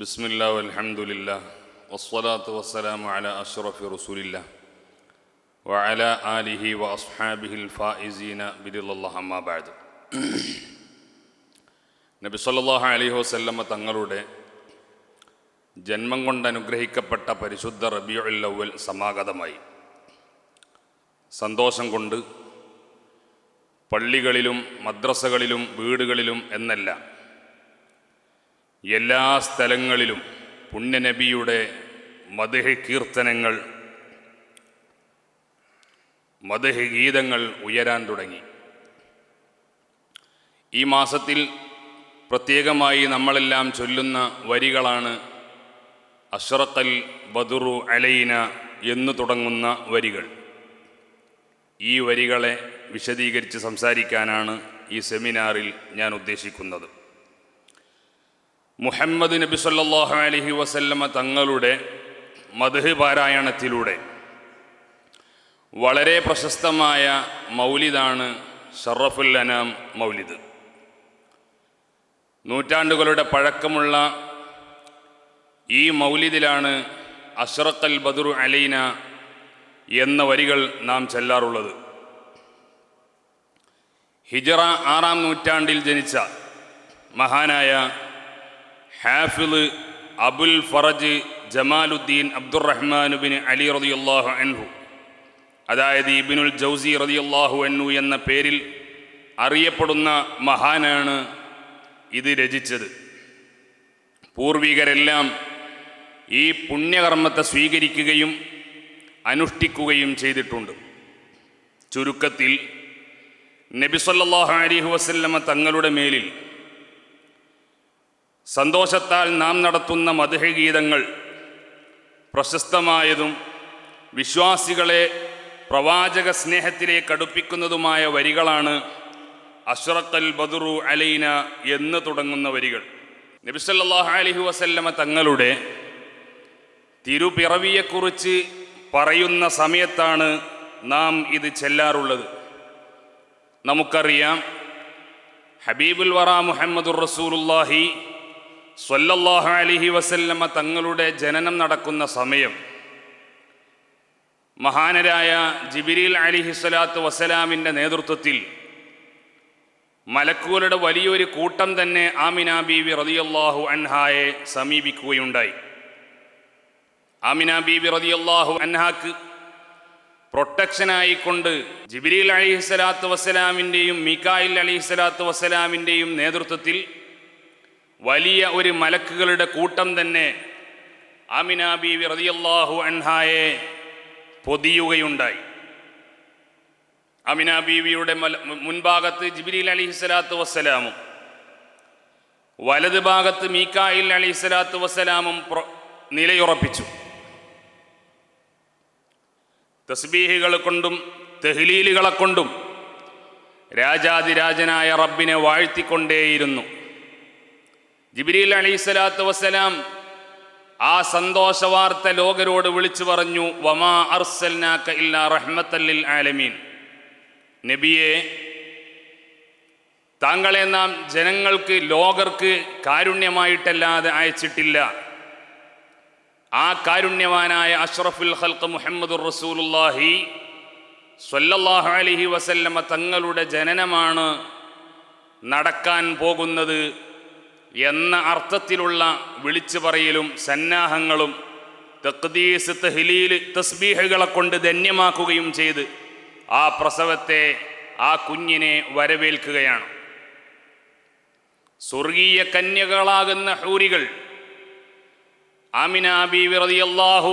ബിസ്മില്ല അലഹമുല്ല വസ്സലാത്തു വസ്സലാം അല അഷ്റഫി റസൂലില്ല വഅല ആലിഹി വ അസ്ഹാബിഹിൽ ഫായിസീന ബിദില്ലാഹമ്മാബാദ് നബി സല്ലാഹു അലൈഹി വസ്ല്ലമ്മ തങ്ങളുടെ ജന്മം കൊണ്ട് അനുഗ്രഹിക്കപ്പെട്ട പരിശുദ്ധ റബിയുല്ലവൽ സമാഗതമായി സന്തോഷം കൊണ്ട് പള്ളികളിലും മദ്രസകളിലും വീടുകളിലും എന്നല്ല എല്ലാ സ്ഥലങ്ങളിലും പുണ്യനബിയുടെ മദഹ് കീർത്തനങ്ങൾ മദഹ് ഗീതങ്ങൾ ഉയരാൻ തുടങ്ങി. ഈ മാസത്തിൽ പ്രത്യേകമായി നമ്മളെല്ലാം ചൊല്ലുന്ന വരികളാണ് അഷ്റഖൽ ബദുറു അലൈന എന്ന് തുടങ്ങുന്ന വരികൾ. ഈ വരികളെ വിശദീകരിച്ച് സംസാരിക്കാനാണ് ഈ സെമിനാറിൽ ഞാൻ ഉദ്ദേശിക്കുന്നത്. മുഹമ്മദ് നബി സല്ലാഹു അലഹി വസല്ലമ തങ്ങളുടെ മധു പാരായണത്തിലൂടെ വളരെ പ്രശസ്തമായ മൗലിദാണ് ഷറഫുൽ അനാം മൗലിദ്. നൂറ്റാണ്ടുകളുടെ പഴക്കമുള്ള ഈ മൗലിദിലാണ് അഷ്റഖൽ ബദുറു അലൈന എന്ന വരികൾ നാം ചെല്ലാറുള്ളത്. ഹിജറ ആറാം നൂറ്റാണ്ടിൽ ജനിച്ച മഹാനായ Hafil Abul Faraj Jamaluddin Abdurrahman bin Ali റളിയല്ലാഹു അൻഹു. അതായത് ഇബിനുൽ ജൗസി റളിയല്ലാഹു അൻഹു എന്ന പേരിൽ അറിയപ്പെടുന്ന മഹാനാണ് ഇത് രചിച്ചത്. പൂർവികരെല്ലാം ഈ പുണ്യകർമ്മത്തെ സ്വീകരിക്കുകയും അനുഷ്ഠിക്കുകയും ചെയ്തിട്ടുണ്ട്. ചുരുക്കത്തിൽ നബി സല്ലല്ലാഹു അലൈഹി വസല്ലമ തങ്ങളുടെ മേലിൽ സന്തോഷത്താൽ നാം നടത്തുന്ന മധുഹഗീതങ്ങൾ പ്രശസ്തമായതും വിശ്വാസികളെ പ്രവാചക സ്നേഹത്തിലേക്ക് അടുപ്പിക്കുന്നതുമായ വരികളാണ് അഷ്റത്തൽ ബദുറു അലൈന എന്ന് തുടങ്ങുന്ന വരികൾ. നബിസല്ലാഹു അലൈഹി വസല്ലമ തങ്ങളുടെ തിരുപിറവിയെക്കുറിച്ച് പറയുന്ന സമയത്താണ് നാം ഇത് ചെല്ലാറുള്ളത്. നമുക്കറിയാം ഹബീബുൽ വറ മുഹമ്മദുർ റസൂലുല്ലാഹി സ്വല്ലല്ലാഹു അലൈഹി വസല്ലമ്മ തങ്ങളുടെ ജനനം നടക്കുന്ന സമയം. മഹാനരായ ജിബിരിൽ അലിഹി സ്വലാത്തു വസലാമിന്റെ നേതൃത്വത്തിൽ മലക്കുകളുടെ വലിയൊരു കൂട്ടം തന്നെ ആമിന ബീവി റതിയല്ലാഹു അൻഹായെ സമീപിക്കുകയുണ്ടായി. ആമിന ബീവി റതിയല്ലാഹു അൻഹാക്ക് പ്രൊട്ടക്ഷനായിക്കൊണ്ട് ജിബിരിൽ അലിഹി സ്വലാത്തു വസ്സലാമിന്റെയും മിക്കായിൽ അലിഹി സ്വലാത്തു വസ്സലാമിന്റെയും നേതൃത്വത്തിൽ വലിയ ഒരു മലക്കുകളുടെ കൂട്ടം തന്നെ ആമിന ബീവി റതിയല്ലാഹു അൻഹായെ പൊതിയുകയുണ്ടായി. അമിന ബീവിയുടെ മുൻഭാഗത്ത് ജിബിരിൽ അലിഹി സ്വലാത്തു വസ്സലാമും വലത് ഭാഗത്ത് മീക്കായിൽ അലിഹി സ്വലാത്തു വസ്സലാമും നിലയുറപ്പിച്ചു. തസ്ബീഹികളെ കൊണ്ടും തെഹ്ലീലുകളെ കൊണ്ടും രാജാതിരാജനായ റബ്ബിനെ വാഴ്ത്തിക്കൊണ്ടേയിരുന്നു. ജിബിരിൽ അലൈഹി സ്വലാത്തു വസ്സലാം ആ സന്തോഷ വാർത്ത ലോകരോട് വിളിച്ചു പറഞ്ഞു വമാ അർസൽനാക്ക ഇല്ലാ റഹ്മത്തല്ലിൽ ആലമീൻ. നബിയെ താങ്കളെ നാം ജനങ്ങൾക്ക് ലോകർക്ക് കാരുണ്യമായിട്ടല്ലാതെ അയച്ചിട്ടില്ല. ആ കാരുണ്യവാനായ അഷ്റഫുൽ ഹൽക്ക് മുഹമ്മദുർ റസൂലുള്ളാഹി സ്വല്ലല്ലാഹു അലഹി വസല്ലമ തങ്ങളുടെ ജനനമാണ് നടക്കാൻ പോകുന്നത്. എന്ന അർത്ഥത്തിലുള്ള വിളിച്ചു പറയലും സന്നാഹങ്ങളും തഖ്ദീസ് തഹ്ലീൽ തസ്ബീഹുകളെ കൊണ്ട് ധന്യമാക്കുകയും ചെയ്ത് ആ പ്രസവത്തെ ആ കുഞ്ഞിനെ വരവേൽക്കുകയാണ്. സ്വർഗീയ കന്യകളാകുന്ന ഹൂരികൾ ആമിന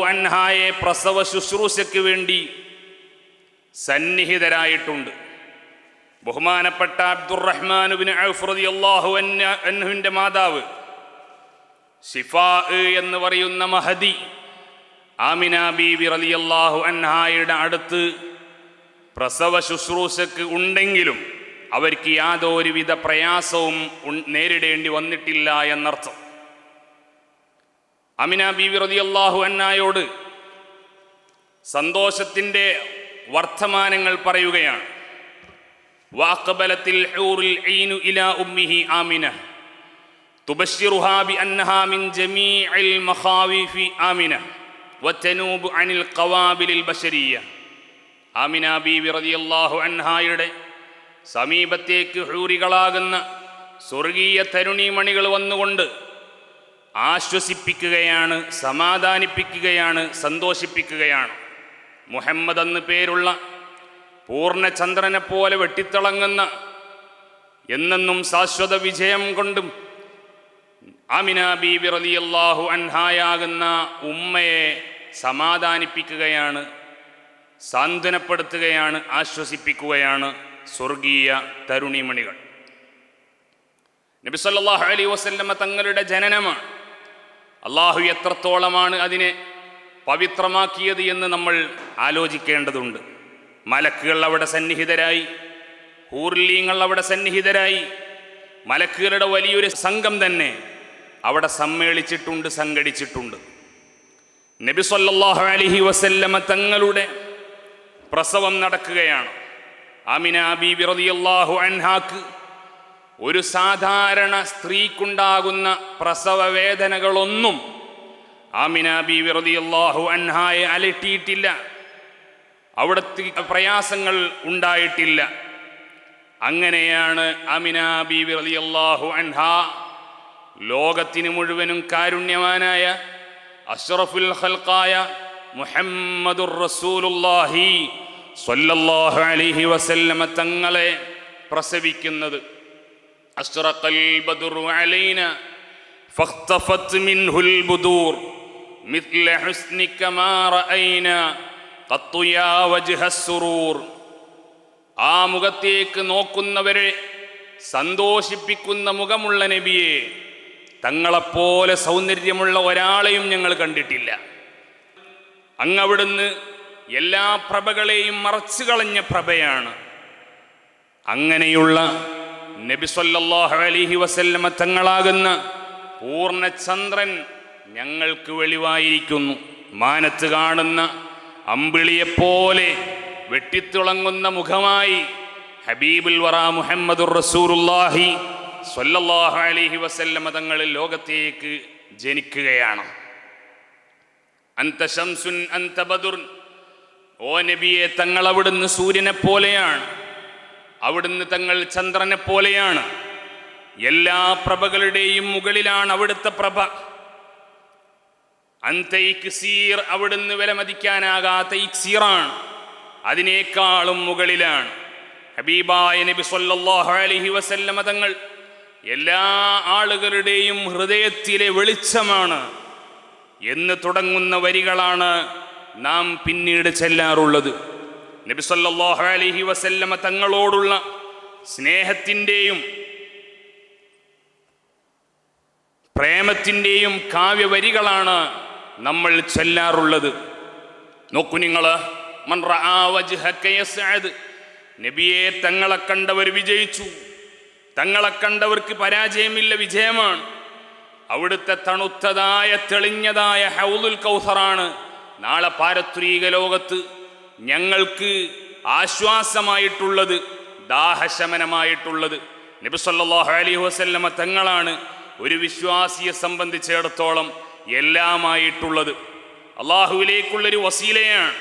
അൻഹായെ പ്രസവ ശുശ്രൂഷയ്ക്ക് വേണ്ടി സന്നിഹിതരായിട്ടുണ്ട്. ബഹുമാനപ്പെട്ട അബ്ദുറഹ്മാനുബിൻ റളിയല്ലാഹു അന്ന- അൻഹുവിന്റെ മാതാവ്. എന്ന് പറയുന്ന മഹദി ആമിന ബീവി അള്ളാഹു അൻഹായുടെ അടുത്ത് പ്രസവ ശുശ്രൂഷക്ക് ഉണ്ടെങ്കിലും അവർക്ക് യാതൊരുവിധ പ്രയാസവും നേരിടേണ്ടി വന്നിട്ടില്ല എന്നർത്ഥം. അമിന ബീവി അള്ളാഹു അന്നായോട് സന്തോഷത്തിന്റെ വർത്തമാനങ്ങൾ പറയുകയാണ്. വാക്കബലത്തിൽ ഹൂറിൽ ഐനു ഇലാ ഉമ്മിഹി ആമിന تبشرها بأنها من جميع المخاوف آمنة وتنوب عن القوابل البشرية ആമിന ബീവി റളിയല്ലാഹു അൻഹായുടെ സമീപത്തേക്ക് ഹൂറികളാകുന്ന സ്വർഗീയ തരുണീമണികൾ വന്നുകൊണ്ട് ആശ്വസിപ്പിക്കുകയാണ് സമാധാനിപ്പിക്കുകയാണ് സന്തോഷിപ്പിക്കുകയാണ് മുഹമ്മദ് എന്ന് പേരുള്ള പൂർണചന്ദ്രനെ പോലെ വെട്ടിത്തിളങ്ങുന്ന എന്നെന്നും ശാശ്വത വിജയം കൊണ്ടും ആമിന ബീബി റളിയല്ലാഹു അൻഹായാകുന്ന ഉമ്മയെ സമാധാനിപ്പിക്കുകയാണ് സാന്ത്വനപ്പെടുത്തുകയാണ് ആശ്വസിപ്പിക്കുകയാണ് സ്വർഗീയ തരുണിമണികൾ. നബി സല്ലല്ലാഹു അലൈഹി വസല്ലമ തങ്ങളുടെ ജനനമാണ്. അള്ളാഹു എത്രത്തോളമാണ് അതിനെ പവിത്രമാക്കിയത് എന്ന് നമ്മൾ ആലോചിക്കേണ്ടതുണ്ട്. മലക്കുകൾ അവിടെ സന്നിഹിതരായി. ഹൂർലീങ്ങൾ അവിടെ സന്നിഹിതരായി. മലക്കുകളുടെ വലിയൊരു സംഘം തന്നെ അവിടെ സമ്മേളിച്ചിട്ടുണ്ട് സംഘടിച്ചിട്ടുണ്ട്. നബി സല്ലാഹു അലഹി വസല്ലമ തങ്ങളുടെ പ്രസവം നടക്കുകയാണ്. ബീബി റളിയല്ലാഹു അൻഹാക്ക് ഒരു സാധാരണ സ്ത്രീക്കുണ്ടാകുന്ന പ്രസവ വേദനകളൊന്നും ആമിന ബി റളിയല്ലാഹു അൻഹായെ അലട്ടിയിട്ടില്ല. അവിടുത്തെ പ്രയാസങ്ങൾ ഉണ്ടായിട്ടില്ല. അങ്ങനെയാണ് അമിന ബീവി റലിയല്ലാഹു അൻഹ ലോകത്തിന് മുഴുവനും കാരുണ്യവാനായ അഷ്റഫുൽ ഹൽക്കായ മുഹമ്മദുർ റസൂലുല്ലാഹി സല്ലല്ലാഹു അലൈഹി വസല്ലമ തങ്ങളെ പ്രസവിക്കുന്നത്. അഷ്റഖൽ ബദുർ അലൈന ഫഖ്തഫത് മിൻഹുൽ ബുദൂർ മിത്ല ഹുസ്നിക മാ റഅയ്നാ ആ മുഖത്തേക്ക് നോക്കുന്നവരെ സന്തോഷിപ്പിക്കുന്ന മുഖമുള്ള നബിയെ തങ്ങളെപ്പോലെ സൗന്ദര്യമുള്ള ഒരാളെയും ഞങ്ങൾ കണ്ടിട്ടില്ല. അങ്ങവിടുന്ന് എല്ലാ പ്രഭകളെയും മറച്ചു കളഞ്ഞ പ്രഭയാണ്. അങ്ങനെയുള്ള നബിസൊല്ലാഹു അലിഹി വസല്ലമ തങ്ങളാകുന്ന പൂർണചന്ദ്രൻ ഞങ്ങൾക്ക് വെളിവായിരിക്കുന്നു. മാനത്ത് കാണുന്ന അമ്പിളിയെപ്പോലെ വെട്ടിത്തിളങ്ങുന്ന മുഖമായി ഹബീബുൽ വറ മുഹമ്മദുർ റസൂറുല്ലാഹി സ്വല്ലല്ലാഹു അലൈഹി വസല്ലമ തങ്ങളിൽ ലോകത്തേക്ക് ജനിക്കുകയാണ്. അന്ത ശംസുൻ അന്ത ബദുർ ഓ നബിയെ തങ്ങൾ അവിടുന്ന് സൂര്യനെ പോലെയാണ് അവിടുന്ന് തങ്ങൾ ചന്ദ്രനെ പോലെയാണ് എല്ലാ പ്രഭകളുടെയും മുകളിലാണ് അവിടുത്തെ പ്രഭ. അന്തൈക്സീർ അവിടുന്ന് വിലമതിക്കാനാകാത്ത ഇക്സീറാണ് അതിനേക്കാളും മുകളിലാണ്. ഹബീബായ നബി സല്ലാഹു അലഹി വസല്ലമ തങ്ങൾ എല്ലാ ആളുകളുടെയും ഹൃദയത്തിലെ വെളിച്ചമാണ് എന്ന് തുടങ്ങുന്ന വരികളാണ് നാം പിന്നീട് ചെല്ലാറുള്ളത്. നബി സല്ലാഹു അലഹി വസല്ലമ തങ്ങളോടുള്ള സ്നേഹത്തിന്റെയും പ്രേമത്തിന്റെയും കാവ്യവരികളാണ് നമ്മൾ ചൊല്ലാറുള്ളത്. നോക്കൂ നിങ്ങൾ നബിയെ തങ്ങളെ കണ്ടവർ വിജയിച്ചു. തങ്ങളെ കണ്ടവർക്ക് പരാജയമില്ല വിജയമാണ്. അവിടുത്തെ തണുത്തതായ തെളിഞ്ഞതായ ഹൗലുൽ കൗസറാണ് നാളെ പാരത്രീക ലോകത്ത് ഞങ്ങൾക്ക് ആശ്വാസമായിട്ടുള്ളത് ദാഹശമനമായിട്ടുള്ളത്. നബി അലി വസല്ലമ തങ്ങളാണ് ഒരു വിശ്വാസിയെ സംബന്ധിച്ചിടത്തോളം എല്ലാമായിട്ടുള്ളത്. അള്ളാഹുവിലേക്കുള്ളൊരു വസീലയാണ്.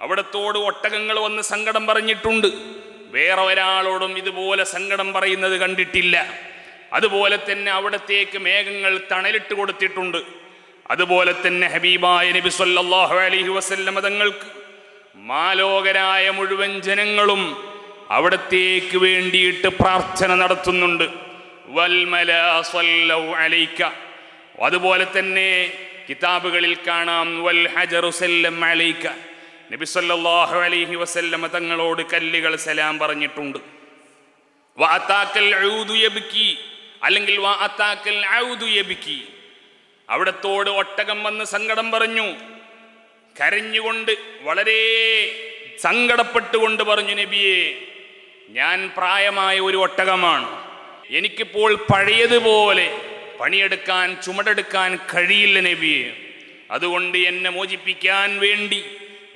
അവിടത്തോട് ഒട്ടകങ്ങൾ വന്ന് സങ്കടം പറഞ്ഞിട്ടുണ്ട്. വേറെ ഒരാളോടും ഇതുപോലെ സങ്കടം പറയുന്നത് കണ്ടിട്ടില്ല. അതുപോലെ തന്നെ അവിടത്തേക്ക് മേഘങ്ങൾ തണലിട്ട് കൊടുത്തിട്ടുണ്ട്. അതുപോലെ തന്നെ ഹബീബായ നബി സല്ലാഹു അലഹി വസല്ല തങ്ങൾക്ക് മാലോകരായ മുഴുവൻ ജനങ്ങളും അവിടത്തേക്ക് വേണ്ടിയിട്ട് പ്രാർത്ഥന നടത്തുന്നുണ്ട്. വൽമല അലൈക്ക. അലൈക അതുപോലെ തന്നെ കിതാബുകളിൽ കാണാം. വൽ ഹജറു സല്ലം അലൈക നബി സല്ലല്ലാഹു അലൈഹി വസല്ലമ തങ്ങളോട് കല്ലുകൾ സലാം പറഞ്ഞിട്ടുണ്ട്. അല്ലെങ്കിൽ അവിടത്തോട് ഒട്ടകം വന്ന് സങ്കടം പറഞ്ഞു. കരഞ്ഞുകൊണ്ട് വളരെ സങ്കടപ്പെട്ടുകൊണ്ട് പറഞ്ഞു നബിയെ ഞാൻ പ്രായമായ ഒരു ഒട്ടകമാണ്. എനിക്കിപ്പോൾ പഴയതുപോലെ പണിയെടുക്കാൻ ചുമടെടുക്കാൻ കഴിയില്ല നബിയെ. അതുകൊണ്ട് എന്നെ മോചിപ്പിക്കാൻ വേണ്ടി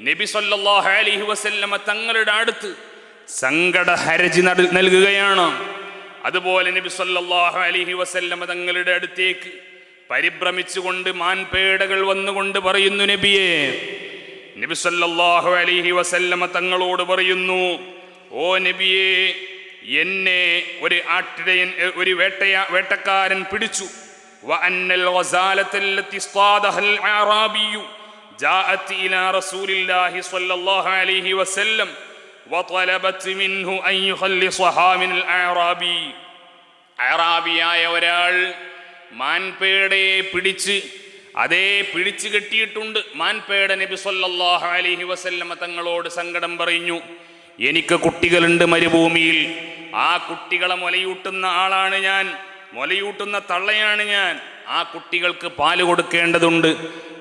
നബി സല്ലല്ലാഹു അലൈഹി വസല്ലമ തങ്ങളുടെ അടുത്ത് സങ്കട ഹരജി നൽകുകയാണ്. അതുപോലെ നബി സല്ലല്ലാഹു അലൈഹി വസല്ലമ തങ്ങളുടെ അടുത്തേക്ക് പരിഭ്രമിച്ചുകൊണ്ട് മാൻപേടകൾ വന്നുകൊണ്ട് പറയുന്നു നബിയെ. നബി സല്ലല്ലാഹു അലിഹി വസല്ലമ തങ്ങളോട് പറയുന്നു ഓ നബിയെ എന്നെ ഒരു ആട്ടിടയൻ ഒരു വേട്ടയ വേട്ടക്കാരൻ പിടിച്ചു. അറാബിയായ ഒരാൾ മാൻപേടയെ പിടിച്ച് അതേ പിടിച്ചു കെട്ടിയിട്ടുണ്ട്. മാൻപേട നബി സല്ലാഹു അലിഹി വസല്ലമ തങ്ങളോട് സങ്കടം പറഞ്ഞു. എനിക്ക് കുട്ടികളുണ്ട് മരുഭൂമിയിൽ. ആ കുട്ടികളെ മുലയൂട്ടുന്ന ആളാണ് ഞാൻ. മുലയൂട്ടുന്ന തള്ളയാണ് ഞാൻ. ആ കുട്ടികൾക്ക് പാൽ കൊടുക്കേണ്ടതുണ്ട്.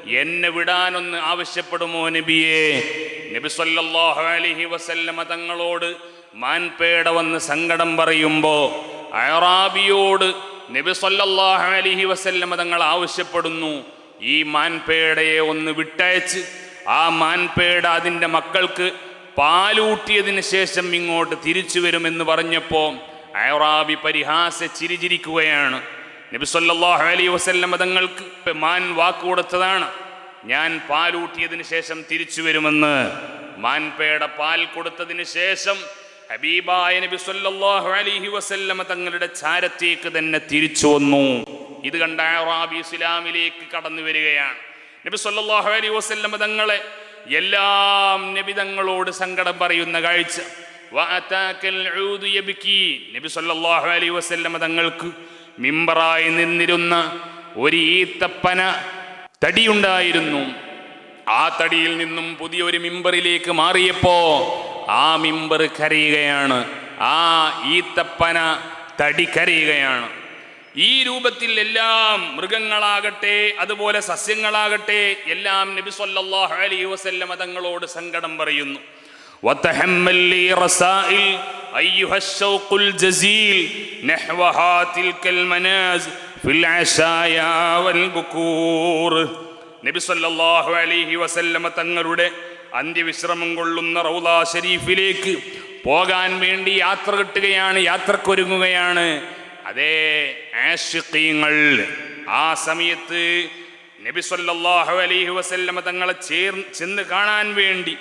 എന്നെ വിടാനൊന്ന് ആവശ്യപ്പെടുമോ നബിയേ? നബി സല്ലല്ലാഹു അലൈഹി വസല്ലമ തങ്ങളോട് മാൻപേട വന്ന് സങ്കടം പറയുമ്പോ അയറാബിയോട് നബി സല്ലല്ലാഹു അലൈഹി വസല്ലമ തങ്ങൾ ആവശ്യപ്പെടുന്നു. ഈ മാൻപേടയെ ഒന്ന് വിട്ടയച്ച് ആ മാൻപേട അതിന്റെ മക്കൾക്ക് പാലൂട്ടിയതിന് ശേഷം ഇങ്ങോട്ട് തിരിച്ചു വരുമെന്ന് പറഞ്ഞപ്പോൾ അയറാബി പരിഹാസ ചിരിചിരിക്കുകയാണ്. നബി സല്ലല്ലാഹു അലൈഹി വസല്ലമ തങ്ങൾക്ക് മാൻ വാക്ക് കൊടുത്തതാണ്. ഞാൻ പാലൂട്ടിയതിന് ശേഷം തിരിച്ചു വരുമെന്ന്. മാൻപേട പാൽ കൊടുത്തതിന് ശേഷം ഹബീബായ നബി സല്ലല്ലാഹു അലൈഹി വസല്ലമ തങ്ങളുടെ ചാരത്തേക്ക് തന്നെ തിരിച്ചു വന്നു. ഇത് കണ്ട അറാബി ഇസ്ലാമിലേക്ക് കടന്നു വരികയാണ്. നബി സല്ലല്ലാഹു അലൈഹി വസല്ലമ തങ്ങളെ എല്ലാം നബി തങ്ങളോട് സങ്കടം പറയുന്ന കാഴ്ച. നബി സല്ലല്ലാഹു അലൈഹി വസല്ലമ തങ്ങൾക്ക് മിമ്പറായി നിന്നിരുന്ന ഒരു ഈത്തപ്പന തടിയുണ്ടായിരുന്നു. ആ തടിയിൽ നിന്നും പുതിയൊരു മിമ്പറിലേക്ക് മാറിയപ്പോ ആ മിമ്പർ കരയുകയാണ്. ആ ഈത്തപ്പന തടി കരയുകയാണ്. ഈ രൂപത്തിൽ എല്ലാം മൃഗങ്ങളാകട്ടെ അതുപോലെ സസ്യങ്ങളാകട്ടെ എല്ലാം നബി സല്ലല്ലാഹു അലൈഹി വസല്ലം തങ്ങളോട് സങ്കടം പറയുന്നു. നബി അലൈഹി തങ്ങളുടെ അന്ത്യവിശ്രമം കൊള്ളുന്ന റൗല ഷരീഫിലേക്ക് പോകാൻ വേണ്ടി യാത്ര കിട്ടുകയാണ് യാത്രക്കൊരുങ്ങുകയാണ്. അതേ ആഷിഖീങ്ങൾ ആ സമയത്ത് നബി സല്ലല്ലാഹു അലൈഹി വസല്ലമ തങ്ങളെ ചേർ ചെന്ന് കാണാൻ വേണ്ടി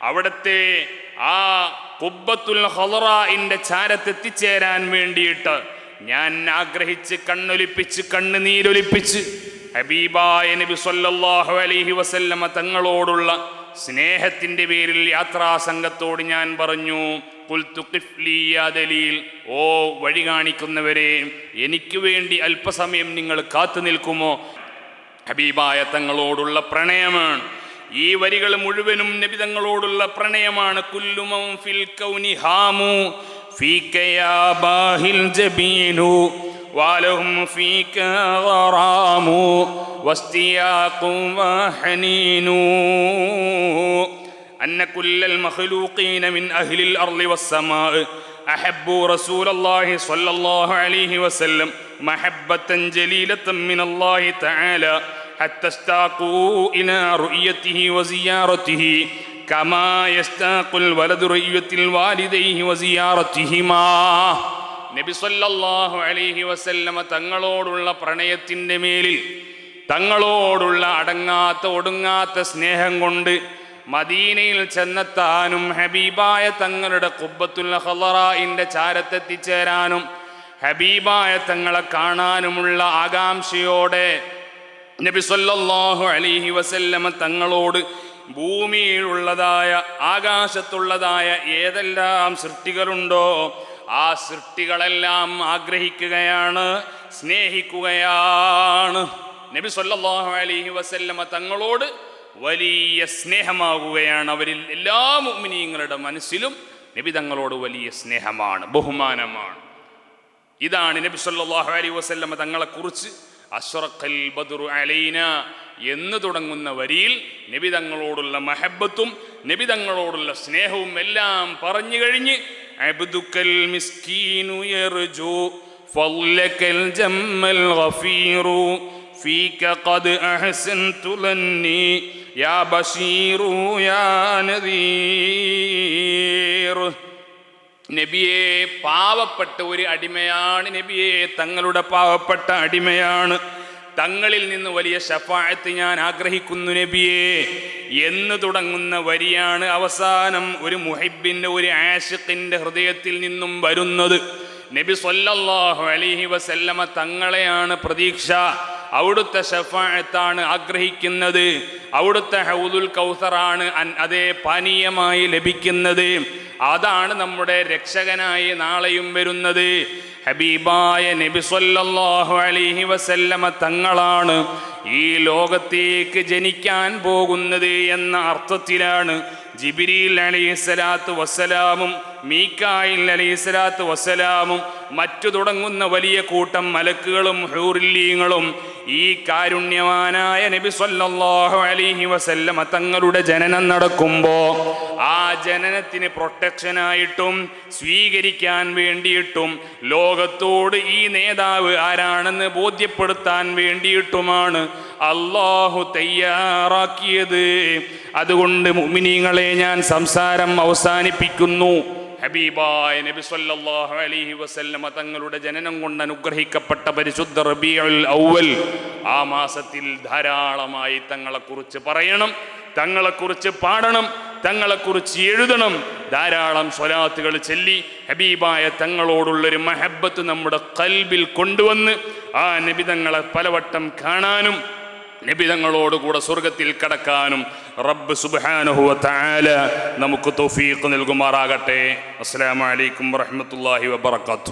അവിടുത്തെ ആ കുബ്ബത്തുൽ ഹലറായിന്റെ ചാരത്തെത്തിച്ചേരാൻ വേണ്ടിയിട്ട് ഞാൻ ആഗ്രഹിച്ച് കണ്ണൊലിപ്പിച്ച് കണ്ണുനീരൊലിപ്പിച്ച് ഹബീബായ നബി സല്ലല്ലാഹു അലൈഹി വസല്ലമ തങ്ങളോടുള്ള സ്നേഹത്തിന്റെ പേരിൽ യാത്രാ സംഘത്തോട് ഞാൻ പറഞ്ഞു "ഖുൽതു ഖിഫ്ലി ദലീൽ. ഓ വഴി കാണിക്കുന്നവരെ എനിക്ക് വേണ്ടി അല്പസമയം നിങ്ങൾ കാത്തു നിൽക്കുമോ? ഹബീബായ തങ്ങളോടുള്ള പ്രണയമാണ്. ഈ വരികൾ മുഴുവനും നബി തങ്ങളോടുള്ള പ്രണയമാണ്. കുല്ലുമം ഫിൽ കൗനി ഹാമു ഫീക യാ ബാഹിൽ ജബീനു വാലഹും ഫീക ഗറാമു വസ്തിയാഖു വഹനീനു. أن كل المخلوقين من أهل الأرض والسماء أحبوا رسول الله صلى الله عليه وسلم محبة جليلة من الله تعالى حتى اشتاقوا إلى رؤيته وزيارته كما يشتاق الولد رؤية الوالديه وزيارتهما നബി സല്ലല്ലാഹു അലൈഹി വസല്ലമ തങ്ങളോടുള്ള പ്രണയത്തിൻ്റെ മേലിൽ തങ്ങളോടുള്ള അടങ്ങാത്ത ഒടുങ്ങാത്ത സ്നേഹം കൊണ്ട് മദീനയിൽ ചെന്നെത്താനും ഹബീബായ തങ്ങളുടെ കുബ്ബത്തുൽ ഹലറായിന്റെ ചാരത്തെത്തിച്ചേരാനും ഹബീബായ തങ്ങളെ കാണാനുമുള്ള ആകാംക്ഷയോടെ നബി സല്ലല്ലാഹു അലൈഹി വസല്ലമ തങ്ങളോട് ഭൂമിയിലുള്ളതായ ആകാശത്തുള്ളതായ ഏതെല്ലാം സൃഷ്ടികളുണ്ടോ ആ സൃഷ്ടികളെല്ലാം ആഗ്രഹിക്കുകയാണ് സ്നേഹിക്കുകയാണ്. നബി സല്ലല്ലാഹു അലൈഹി വസല്ലമ തങ്ങളോട് വലിയ സ്നേഹമാകുകയാണ് അവരിൽ. എല്ലാ മുഗ്മിനീങ്ങളുടെ മനസ്സിലും നബി തങ്ങളോട് വലിയ സ്നേഹമാണ് ബഹുമാനമാണ്. ഇതാണ് നബി സല്ലാഹു അലൈ തങ്ങളെ തങ്ങളെക്കുറിച്ച് അഷ്റഖൽ ബദുർ അലൈന എന്ന് തുടങ്ങുന്ന വരിയിൽ നബി തങ്ങളോടുള്ള മഹബത്തും നബി തങ്ങളോടുള്ള സ്നേഹവും എല്ലാം പറഞ്ഞു കഴിഞ്ഞ് അബ്ദുക്കൽ മിസ്കീനു യർജു ജമ്മൽ ഫീക ഖദ് ലന്നീ يا بشير يا نذير നബിയെ പാവപ്പെട്ട ഒരു അടിമയാണ് നബിയെ തങ്ങളുടെ പാവപ്പെട്ട അടിമയാണ് തങ്ങളിൽ നിന്ന് വലിയ ഷഫായത്ത് ഞാൻ ആഗ്രഹിക്കുന്നു നബിയെ എന്ന് തുടങ്ങുന്ന വരിയാണ് അവസാനം ഒരു മുഹിബിൻ്റെ ഒരു ആഷിഖിൻ്റെ ഹൃദയത്തിൽ നിന്നും വരുന്നത് നബി സല്ലല്ലാഹു അലൈഹി വസല്ലമ തങ്ങളെയാണ് പ്രതീക്ഷ അവിടുത്തെ ഷഫായത്താണ് ആഗ്രഹിക്കുന്നത്. അവിടുത്തെ ഹൗദുൽ കൗസറാണ് അതേ പാനീയമായി ലഭിക്കുന്നത്. അതാണ് നമ്മുടെ രക്ഷകനായി നാളെയും വരുന്നത്. ഹബീബായ നബി സല്ലല്ലാഹു അലൈഹി വസല്ലമ തങ്ങളാണ് ഈ ലോകത്തേക്ക് ജനിക്കാൻ പോകുന്നത് എന്ന അർത്ഥത്തിലാണ് ജിബിരിൽ അലൈഹിസ്സലാത്തു വസ്സലാമും മീക്കായിൽ അലൈഹിസ്സലാത്തു വസ്സലാമും മറ്റു തുടങ്ങുന്ന വലിയ കൂട്ടം മലക്കുകളും ഹൂറില്ലീങ്ങളും ഈ കാരുണ്യവാനായ നബി സല്ലല്ലാഹു അലൈഹി വസല്ലമ തങ്ങളുടെ ജനനം നടക്കുമ്പോൾ ആ ജനനത്തിന് പ്രൊട്ടക്ഷനായിട്ടും സ്വീകരിക്കാൻ വേണ്ടിയിട്ടും ലോകത്തോട് ഈ നേതാവ് ആരാണെന്ന് ബോധ്യപ്പെടുത്താൻ വേണ്ടിയിട്ടുമാണ് അള്ളാഹു തയ്യാറാക്കിയത്. അതുകൊണ്ട് മുഅ്മിനീങ്ങളെ ഞാൻ സംസാരം അവസാനിപ്പിക്കുന്നു. ഹബീബായ നബി സല്ലല്ലാഹു അലൈഹി വസല്ലമ തങ്ങളുടെ ജനനം കൊണ്ട് അനുഗ്രഹിക്കപ്പെട്ട പരിശുദ്ധ റബീഉൽ ഔവൽ ആ മാസത്തിൽ ധാരാളമായി തങ്ങളെക്കുറിച്ച് പറയണം തങ്ങളെക്കുറിച്ച് പാടണം തങ്ങളെക്കുറിച്ച് എഴുതണം. ധാരാളം സ്വലാത്തുകൾ ചൊല്ലി ഹബീബായ തങ്ങളോടുള്ളൊരു മഹബത്ത് നമ്മുടെ കൽബിൽ കൊണ്ടുവന്ന് ആ നബി തങ്ങളെ പലവട്ടം കാണാനും നബിതങ്ങളോടുകൂടെ സ്വർഗത്തിൽ കടക്കാനും റബ്ബ് സുബ്ഹാനഹുവ തആല നമുക്ക് തൗഫീഖ് നൽകുമാറാകട്ടെ. അസ്സാം അലൈക്കും വറഹ്മത്തുള്ളാഹി വബറകാതുഹു.